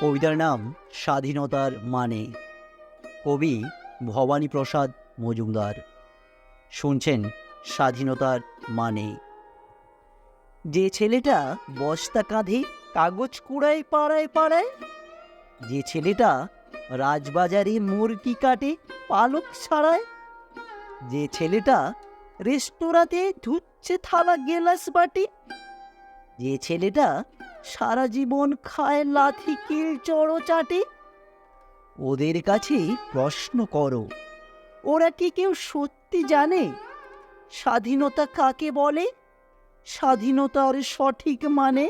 কবিতার নাম স্বাধীনতার মানে। কবি ভবানী প্রসাদ মজুমদার। শুনছেন স্বাধীনতার মানে। যে ছেলেটা বস্তা কাঁধে কাগজ কুড়ায় পাড়ায় পাড়ায়, যে ছেলেটা রাজবাজারে মুরগি কাটে পালক ছাড়ায়, যে ছেলেটা রেস্তোরাঁতে ধুচ্ছে থালা গেলাস বাটি, যে ছেলেটা সারা জীবন খায় লাথি, কিল, চড়ো, চাটে। ওদের কাছে প্রশ্ন করো। ওরা কি কেউ সত্যি জানে? স্বাধীনতা কাকে বলে? স্বাধীনতার সঠিক মানে?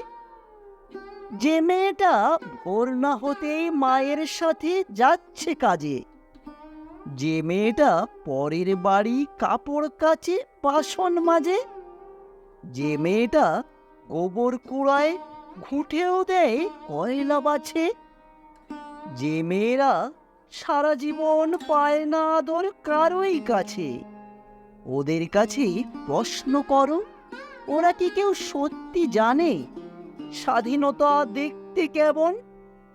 যে মেয়েটা ভোর না হতেই মায়ের সাথে যাচ্ছে কাজে, যে মেয়েটা পরের বাড়ি কাপড় কাছে বাসন মাজে, যে মেয়েটা গোবর কুড়ায় ঘুঁটেও দেয় কয়লা বাছে। যে মেয়েরা সারা জীবন পায় না আদর কারোই কাছে। ওদের কাছে প্রশ্ন করো, ওরা কি কেউ সত্যি জানে? স্বাধীনতা দেখতে কেমন?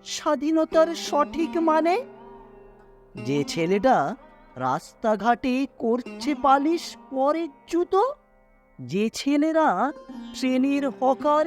স্বাধীনতার সঠিক মানে? যে ছেলেটা রাস্তাঘাটে করছে পালিশ পরের জুতো, যে ছেলেরা ট্রেনের হকার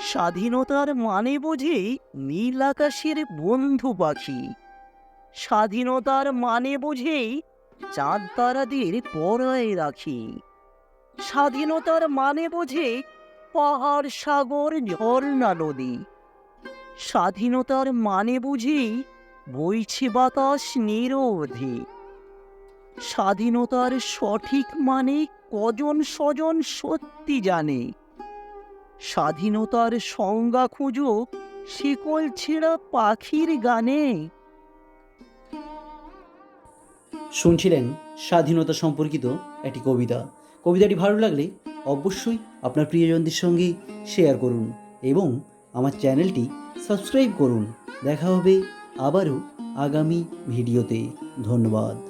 স্বাধীনতার মানে বোঝে নীল আকাশের বন্ধু পাখি। স্বাধীনতার মানে বোঝেই চাঁদ তারাদের পরায় রাখি। স্বাধীনতার মানে বোঝে পাহাড়, সাগর, ঝর্ণা, নদী। স্বাধীনতার মানে বুঝি বইছে বাতাস নিরোধী স্বাধীনতার সঠিক মানে কজন স্বজন সত্যি জানে। স্বাধীনতার সংজ্ঞা খুঁজো, শিকল ছেঁড়া পাখির গানে। শুনছিলেন স্বাধীনতা সম্পর্কিত একটি কবিতা। কবিতাটি ভালো লাগলে অবশ্যই আপনার প্রিয়জনদের সঙ্গে শেয়ার করুন এবং আমার চ্যানেলটি সাবস্ক্রাইব করুন। দেখা হবে আবারও আগামী ভিডিওতে। ধন্যবাদ।